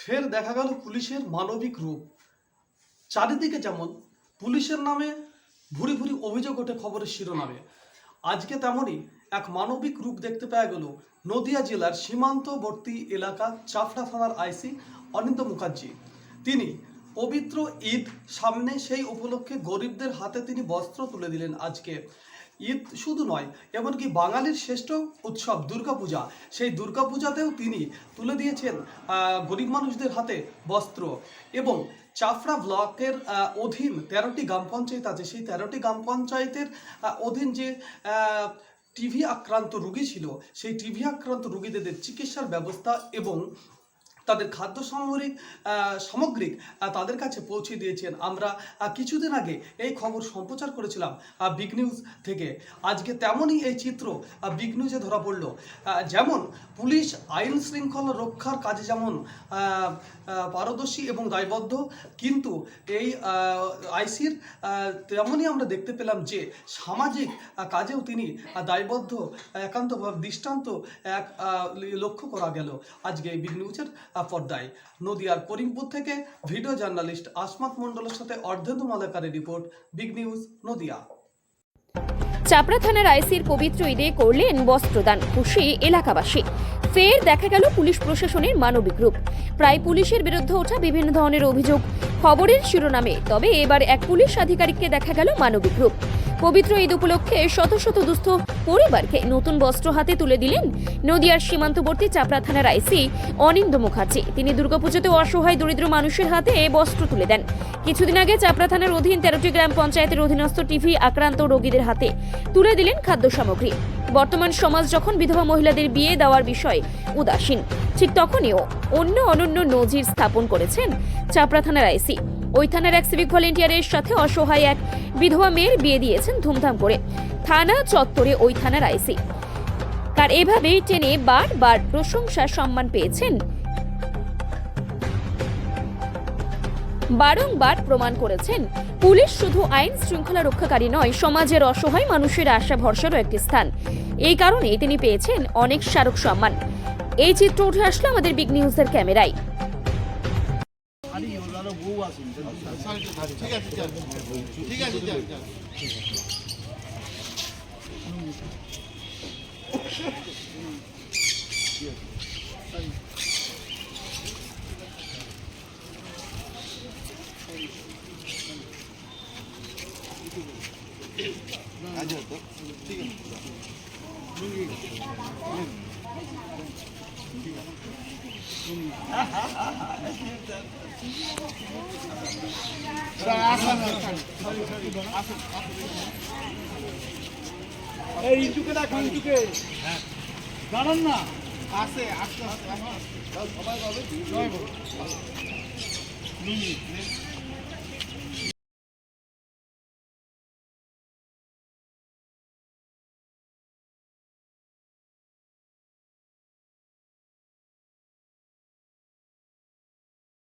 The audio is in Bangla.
ফের দেখা গেল পুলিশের মানবিক রূপ। চারিদিকে যেমন পুলিশের নামে ভুরি ভুরি অভিযোগ ওঠে খবরের শিরোনামে, আজকে তেমনই এক মানবিক রূপ দেখতে পাওয়া গেল নদিয়া জেলার সীমান্তবর্তী এলাকা চাফড়া থানার আইসি অনিন্দ মুখার্জি। তিনি পবিত্র ঈদ সামনে সেই উপলক্ষে গরিবদের হাতে তিনি বস্ত্র তুলে দিলেন আজকে। ঈদ শুধু নয়, এমনকি বাঙালির শ্রেষ্ঠ উৎসব দুর্গাপূজা। সেই দুর্গাপূজাতেও তিনি তুলে দিয়েছেন গরিব মানুষদের হাতে বস্ত্র এবং চাফড়া ব্লকের অধীন তেরোটি গ্রাম পঞ্চায়েত আছে। সেই তেরোটি গ্রাম পঞ্চায়েতের অধীন যে টিভি আক্রান্ত রুগী ছিল, সেই টিভি আক্রান্ত রুগীদের চিকিৎসার ব্যবস্থা এবং তাদের খাদ্য সামগ্রিক সামগ্রিক তাদের কাছে পৌঁছে দিয়েছেন। আমরা কিছুদিন আগে এই খবর সম্প্রচার করেছিলাম বিগ নিউজ থেকে। আজকে তেমনই এই চিত্র বিগ নিউজে ধরা পড়ল। যেমন পুলিশ আইন শৃঙ্খলা রক্ষার কাজে যেমন পারদর্শী এবং দায়বদ্ধ, কিন্তু এই আইসির তেমনই আমরা দেখতে পেলাম যে সামাজিক কাজেও তিনি দায়বদ্ধ, একান্তভাবে দৃষ্টান্ত, এক লক্ষ্য করা গেল। আজকে এই বিগ নিউজের পর্দায় নদিয়ার করিমপুর থেকে ভিডিও জার্নালিস্ট আসমাত মণ্ডলের সাথে Ardhendu মালাকারের report, big news, Nadia. Chapra থানার আইসির পবিত্র ঈদে করলেন বস্ত্রদান খুশি এলাকাবাসী। ফের দেখা গেল পুলিশ প্রশাসনের মানবিক রূপ। প্রায় পুলিশের বিরুদ্ধে ওঠা বিভিন্ন ধরনের অভিযোগ। খবরের শিরোনামে, তবে এবার এক পুলিশ আধিকারিককে দেখা গেল মানবিক রূপ। পবিত্র ঈদ উপলক্ষে শত শত দুস্থ পরিবারকে নতুন বস্ত্র হাতে তুলে দিলেন নদিয়ার সীমান্তবর্তী চাপড়া থানার আইসি অনিন্দ মুখার্জি। তিনি দুর্গাপুজোতে অসহায় দরিদ্র মানুষের হাতে বস্ত্র তুলে দেন। কিছুদিন আগে চাপড়া থানার অধীন তেরোটি গ্রাম পঞ্চায়েতের অধীনস্থ টিভি আক্রান্ত রোগীদের হাতে তুলে দিলেন খাদ্য সামগ্রী। বর্তমান সমাজ যখন বিধবা মহিলাদের বিয়ে দেওয়ার বিষয়ে উদাসীন, ঠিক তখনইও অন্য অনন্য নজির স্থাপন করেছেন চাপড়া থানার আইসি। ওই থানার এক সিভিক ভলেন্টিয়ারের সাথে অসহায় এক বিধবা মেয়ের বিয়ে দিয়েছেন ধুমধাম করে। থানা চত্বরে ওই থানার আইসি। তার এভাবেই টেনে বারবার প্রশংসা, সম্মান পেয়েছেন। বারংবার প্রমাণ করেছেন, পুলিশ শুধু আইন শৃঙ্খলা রক্ষাকারী নয়, সমাজের অসহায় মানুষের আশা ভরসারও একটি স্থান। এই কারণে তিনি পেয়েছেন অনেক স্মারক সম্মান। এই চিত্র উঠে আসলো আমাদের বিগ নিউজের ক্যামেরায়। 하나 모으고 왔습니다. 제가 진짜, 제가 진짜. 아니요, 또 지금. 여기. এই ইন্টুকে ডাক ইন্টুকে। জানান না? আসে আসতে আসতে সবাই পাবে